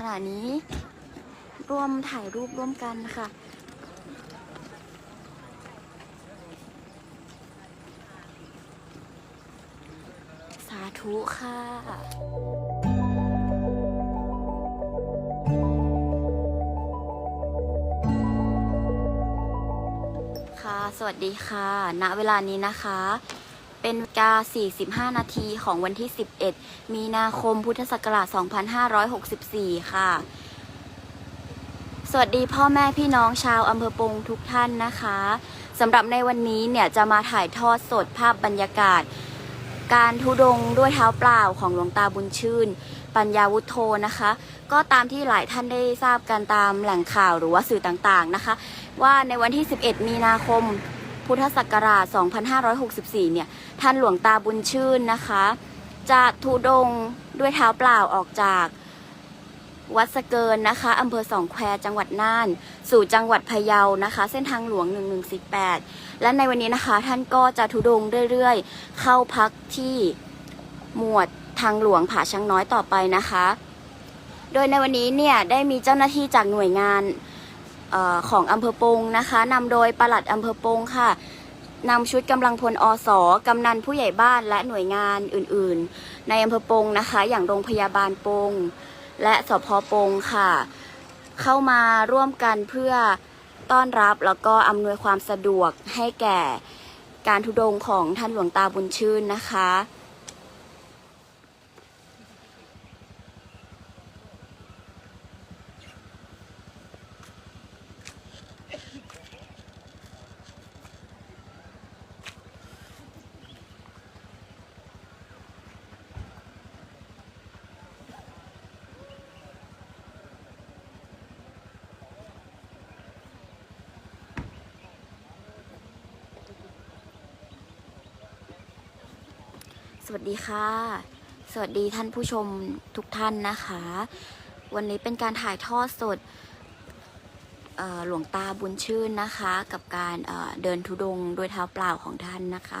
ขณะนี้ ร่วมถ่ายรูปร่วมกันค่ะ สาธุค่ะค่ะสวัสดีค่ะ ณ เวลานี้นะคะ เป็นเวลา45 นาทีของวันที่ 11 มีนาคมพุทธศักราช 2564 ค่ะ สวัสดีพ่อแม่พี่น้องชาวอำเภอปงทุกท่านนะคะสำหรับในวันนี้เนี่ยจะมาถ่ายทอดสดภาพบรรยากาศ การทุดงด้วยเท้าเปล่าของหลวงตาบุญชื่น ปัญญาวุฒโธนะคะ ก็ตามที่หลายท่านได้ทราบกันตามแหล่งข่าวหรือว่าสื่อต่างๆนะคะ ว่าในวันที่ 11 มีนาคม พุทธศักราช 2564 เนี่ย ท่านหลวงตาบุญชื่นนะคะ จะทุดงด้วยเท้าเปล่าออกจากวัดสะเกินนะคะอำเภอสองแควจังหวัดน่าน สู่จังหวัดพะเยานะคะ เส้นทางหลวง 1148 และในวันนี้นะคะ ท่านก็จะทุดงเรื่อยๆ เข้าพักที่หมวดทางหลวงผาช้างน้อยต่อไปนะคะ โดยในวันนี้เนี่ยได้มีเจ้าหน้าที่จากหน่วยงาน ของอำเภอปงนะคะนำโดยปลัดอำเภอปงค่ะนำชุดกำลังพลอสกำนันผู้ใหญ่บ้านและหน่วยงานอื่นๆ ในอำเภอปงนะคะ อย่างโรงพยาบาลปง และสพปงค่ะ เข้ามาร่วมกันเพื่อต้อนรับแล้วก็อำนวยความสะดวกให้แก่การทุดงของท่านหลวงตาบุญชื่นนะคะ สวัสดีค่ะ สวัสดีท่านผู้ชมทุกท่านนะคะ วันนี้เป็นการถ่ายทอดสดหลวงตาบุญชื่นนะคะ กับการเอ่อเดินทุดงค์ด้วยเท้าเปล่าของท่านนะคะ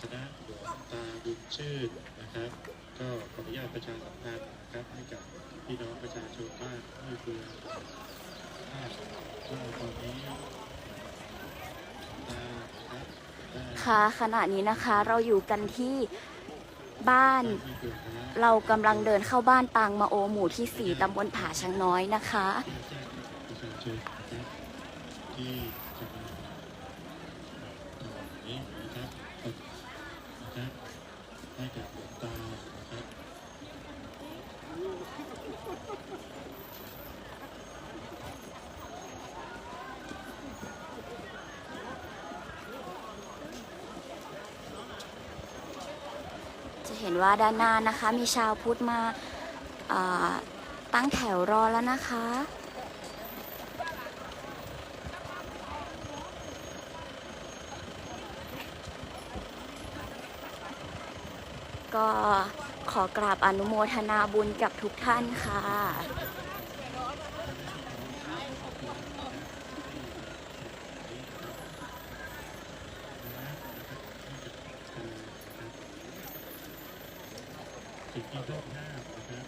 คณะหลวง ตาบุญชื่นนะครับ ก็ขออนุญาตประชาสัมพันธ์นะครับให้กับพี่น้องประชาชนบ้านห้วยเบือว่าตอนนี้ตาครับได้ค่ะขณะนี้นะคะเราอยู่กันที่บ้านห้วยเบือนะเรากำลังเดินเข้าบ้านปางมาโอหมู่ที่4ตำบลผาช้างน้อยนะคะ ที่แจ้งให้ประชาชนนะครับที่จะมาต่อนี้นะครับ นะครับให้กับหลวงตานะครับจะเห็นว่าด้านหน้านะคะมีชาวพุทธมาาตั้งแถวรอแล้วนะคะ ก็ขอกราบอนุโมทนาบุญกับทุกท่านค่ะสิ่งที่ต้องห้ามนะ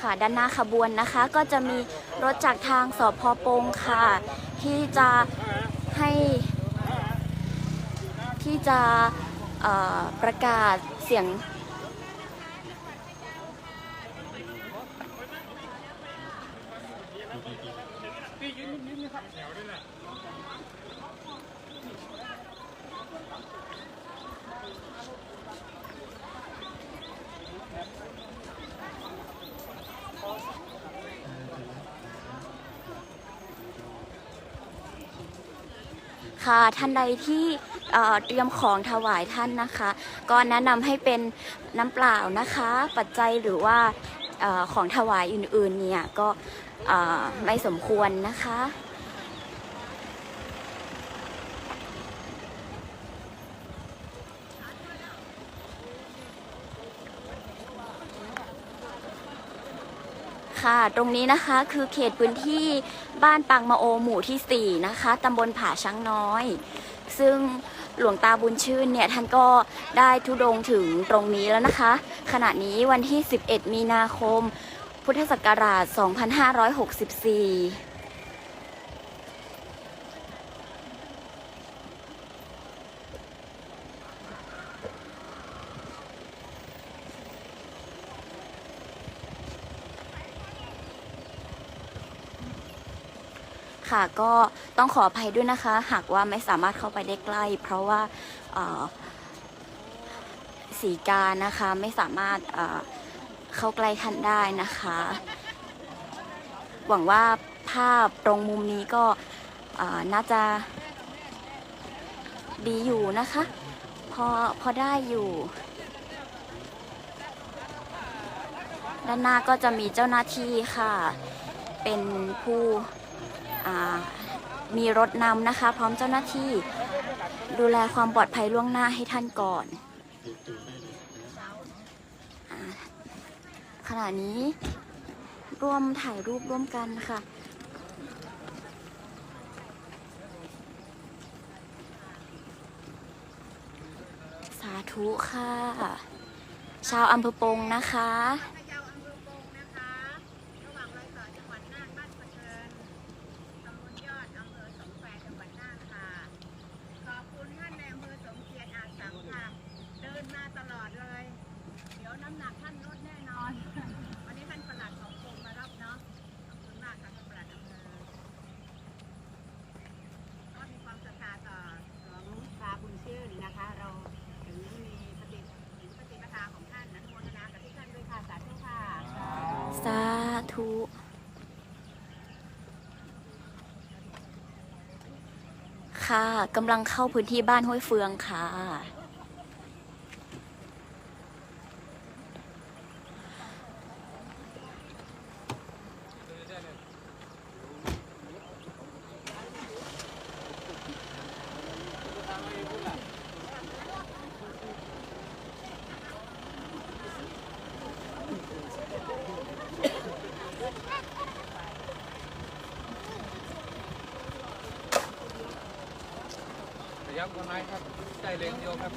ค่ะด้านหน้าขบวนนะคะก็จะมีรถจากทางสพปงค่ะ ที่จะให้ที่จะ ประกาศเสียง ค่ะท่านใดที่เตรียมของถวายท่านนะคะ ก็แนะนำให้เป็นน้ำเปล่านะคะ ปัจจัยหรือว่าอของถวายอื่นๆเนี่ยก็ไม่สมควรนะคะ ค่ะ ตรงนี้นะคะคือเขตพื้นที่บ้านปังมาโอหมู่ที่ 4 นะคะตำบลผาช้างน้อย ซึ่งหลวงตาบุญชื่นเนี่ยท่านก็ได้ทุดงถึงตรงนี้แล้วนะคะ ขณะนี้วันที่ 11 มีนาคม พุทธศักราช 2564 ค่ะก็ต้องขออภัยด้วยนะคะ หากว่าไม่สามารถเข้าไปได้ใกล้ เพราะว่าสีกานะคะไม่สามารถเเข้าใกล้ท่านได้นะคะ หวังว่าภาพตรงมุมนี้ก็น่าจะดีอยู่นะคะ พอพอได้อยู่ ด้านหน้าก็จะมีเจ้าหน้าที่ค่ะ เป็นผู้ มีรถนำนะคะ พร้อมเจ้าหน้าที่ดูแลความปลอดภัยล่วงหน้าให้ท่านก่อนอขณะนี้ร่วมถ่ายรูปร่วมกันค่ะสาธุค่ะ ชาวอำเภอปงนะคะ พะเยาอำเภอปงนะคะ ระหว่างรอยต่อจังหวัดน่านบ้านปะเทินตำบลยอดอำเภอสมแควจังหวัดน่านค่ะ ขอบคุณท่านในอำเภอสมเกียรติอาสังค่ะ เดินมาตลอดเลย เดี๋ยวน้ำหนักท่านลดแน่นอน วันนี้ท่านประหลัดของกรมมารับเนาะ ขอบคุณมากค่ะท่านประหลัดอำเภอ ก็มีความศรัทธาต่อหลวงตาบุญชื่นนะคะ เราถึงมีปฏิถึงปฏิปทาของท่านอนุโมทนากับทุกท่านด้วยค่ะ สาธุค่ะ สา ธุค่ะกำลังเข้าพื้นที่บ้านห้วยเฟืองค่ะ ระยะคนไหนครับใจเลนเดียวครับ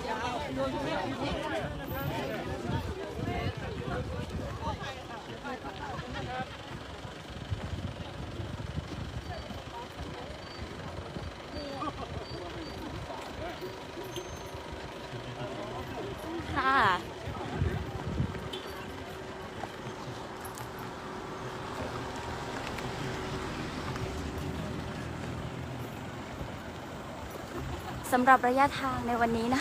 ค่ะ สำหรับระยะทางในวันนี้นะ